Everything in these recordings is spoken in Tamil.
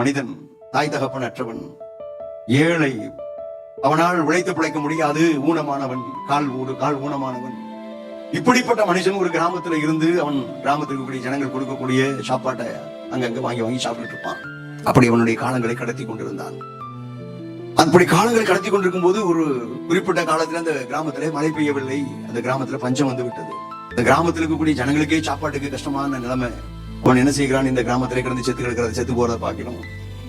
மனிதன் தாய் தகப்பன் அற்றவன். ஏழை அவனால் உழைத்து பிழைக்க முடியாது ஊனமானவன் கால் ஊடு கால் ஊனமானவன். இப்படிப்பட்ட மனுஷன் ஒரு கிராமத்துல இருந்து அவன் கிராமத்துக்கு கூடிய ஜனங்கள் கொடுக்கக்கூடிய சாப்பாட்டை அங்கங்க வாங்கி வாங்கி சாப்பிட்டுட்டு இருப்பான். அப்படி அவனுடைய காலங்களை கடத்தி கொண்டிருந்தான். அப்படி காலங்களை கடத்தி கொண்டிருக்கும் போது ஒரு குறிப்பிட்ட காலத்துல அந்த கிராமத்துல மழை பெய்யவில்லை. அந்த கிராமத்துல பஞ்சம் வந்து விட்டது. அந்த கிராமத்தில் இருக்கக்கூடிய ஜனங்களுக்கே சாப்பாட்டுக்கு கஷ்டமான நிலைமை அவன் என்ன செய்கிறான்? இந்த கிராமத்திலே கிடந்து செத்து கிடக்கிறத செத்து போறத பார்க்கணும்.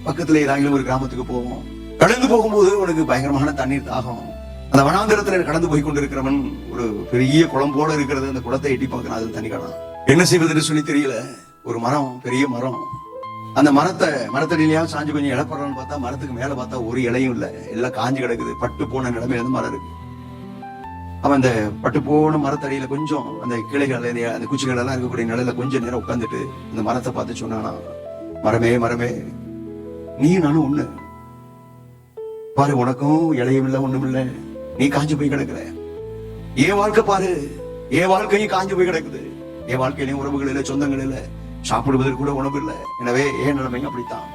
பக்கத்துல ஏதாங்கிலும் ஒரு கிராமத்துக்கு போவோம். கடந்து போகும்போது உனக்கு பயங்கரமான தண்ணீர் தாகம். அந்த வனாந்திரத்துல கடந்து போய் கொண்டிருக்கிறவன் ஒரு பெரிய குளம் போல இருக்கிறது. அந்த குளத்தை எட்டி பார்க்கறான். அது தண்ணி காணாம். என்ன செய்வதுன்னு சொல்லி தெரியல. ஒரு மரம் பெரிய மரம். அந்த மரத்தை மரத்தடியிலயா சாஞ்சு கொஞ்சம் இழப்படுறான்னு பார்த்தா மரத்துக்கு மேல பார்த்தா ஒரு இலையும் இல்ல. எல்லாம் காஞ்சு கிடக்குது. பட்டு போன நிலைமையில இருந்து மரம் இருக்கு. அவன் அந்த பட்டு போன மரத்தடியில கொஞ்சம் அந்த கிளைகள் அந்த- குச்சிகள் எல்லாம் இருக்கக்கூடிய நிலையில கொஞ்சம் நேரம் உட்காந்துட்டு அந்த மரத்தை பார்த்து சொன்னானா மரமே மரமே நீ நானும் ஒண்ணு. பாரு உனக்கும் இலையும் இல்ல ஒண்ணும் இல்ல. நீ காஞ்சு போய் கிடக்குற. என் வாழ்க்கை பாரு. என் வாழ்க்கையும் காஞ்சு போய் கிடக்குது. என் வாழ்க்கையிலையும் உறவுகள் இல்லை சொந்தங்கள் இல்ல. சாப்பிடுவதற்கு கூட உணவு இல்லை. எனவே ஏன் நிலைமையும் அப்படித்தான்.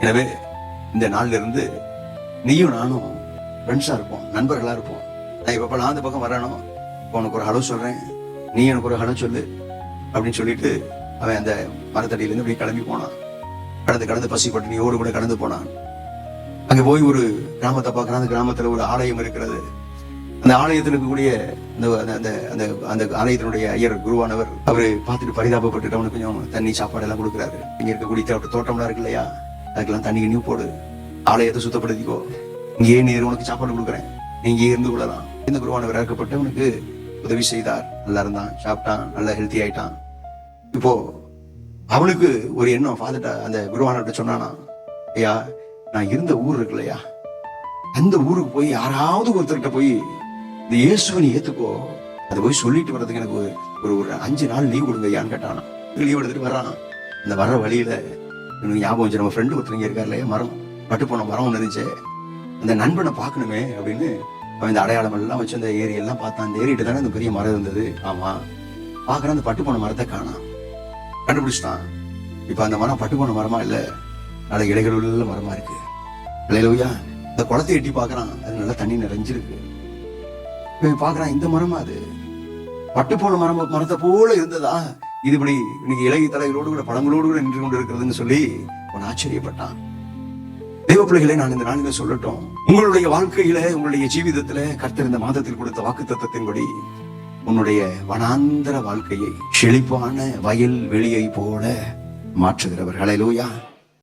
எனவே இந்த நாள்ல இருந்து நீயும் நானும் ஃப்ரெண்ட்ஸா இருப்போம் நண்பர்களா இருப்போம். நான் எப்பப்பெல்லாம் நான் அந்த பக்கம் வரணும் இப்போ உனக்கு ஒரு ஹலோ சொல்றேன். நீ எனக்கு ஒரு ஹலோ சொல்லு அப்படின்னு சொல்லிட்டு அவன் அந்த மரத்தடியிலேருந்து அப்படியே இப்படி கிளம்பி போனான். கடந்து கடந்து பசி பட்டினியோடு கூட கடந்து போனான். அங்கே போய் ஒரு கிராமத்தை பார்க்கறான். அந்த கிராமத்தில் ஒரு ஆலயம் இருக்கிறது. அந்த ஆலயத்தில் இருக்கக்கூடிய அந்த அந்த- அந்த அந்த அந்த ஆலயத்தினுடைய ஐயர் குருவானவர் அவர் பார்த்துட்டு பரிதாபப்பட்டுட்டு அவனுக்கு கொஞ்சம் தண்ணி சாப்பாடு எல்லாம் கொடுக்குறாரு. இங்க இருக்கக்கூடிய தோட்ட- தோட்டம்லாம் இருக்கு இல்லையா? அதுக்கெல்லாம் தண்ணி கிண்ணி போடு. ஆலயத்தை சுத்தப்படுத்திக்கோ. இங்கேயே நீர் உனக்கு சாப்பாடு கொடுக்குறேன். நீ இங்கேயே இருந்து கொள்ளலாம். இந்த குருவானவர் இறக்கப்பட்டு அவனுக்கு உதவி செய்தார். நல்லா இருந்தான் சாப்பிட்டான் நல்லா ஹெல்த்தி ஆயிட்டான். இப்போ அவனுக்கு ஒரு எண்ணம் ஃபாதர்ட்ட அந்த குருவானர்கிட்ட சொன்னானா ஐயா நான் இருந்த ஊர் இருக்குல்லையா அந்த ஊருக்கு போய் யாராவது ஒருத்தர்கிட்ட போய் இந்த இயேசுவை ஏத்துக்கோ. அதை போய் சொல்லிட்டு வர்றதுக்கு எனக்கு ஒரு ஒரு ஒரு அஞ்சு நாள் லீவ் கொடுங்க ஐயான்னு கேட்டானா. லீவ் எடுத்துட்டு வரான் அந்த வர்ற வழியில எனக்கு ஞாபகம் வச்சு நம்ம ஃப்ரெண்டு ஒருத்தர் இங்கே இருக்காரு இல்லையா மரம். பட்டு போன மரம் ஒன்று இருந்துச்சு. அந்த நண்பனை பார்க்கணுமே அப்படின்னு அவன் இந்த அடையாளம் எல்லாம் வச்சு அந்த ஏரி எல்லாம் பார்த்தான். அந்த ஏரியிட்ட தானே அந்த பெரிய மரம் இருந்தது? ஆமா. பார்க்கறான் அந்த பட்டுப்போன மரத்தை காணாம் கண்டுபிடிச்சிட்டான். இப்ப அந்த மரம் பட்டு போன மரமா இல்ல? நல்ல இலைகள் உள்ள மரமா இருக்கு. இல்லையா இந்த குளத்தை எட்டி பாக்குறான் அது நல்லா தண்ணி நிறைஞ்சிருக்கு. இவன் பார்க்கறான் இந்த மரமா அது? பட்டு போன மரம் மரத்தை போல இருந்ததா? இது இப்படி இன்னைக்கு இலகை தலைகளோடு கூட பழங்களோடு கூட நின்று கொண்டு இருக்கிறதுன்னு சொல்லி அவன் ஆச்சரியப்பட்டான். தெய்வ பிள்ளைகளை நான் இந்த நாளில சொல்லட்டும். உங்களுடைய வாழ்க்கையில உங்களுடைய ஜீவிதத்துல கர்த்தர் இந்த மாதத்தில் கொடுத்த வாக்கு தத்துவத்தின்படி உன்னுடைய வனாந்தர வாழ்க்கையை செழிப்பான வயல் வெளியை போல மாற்றுகிறவர். ஹalleluya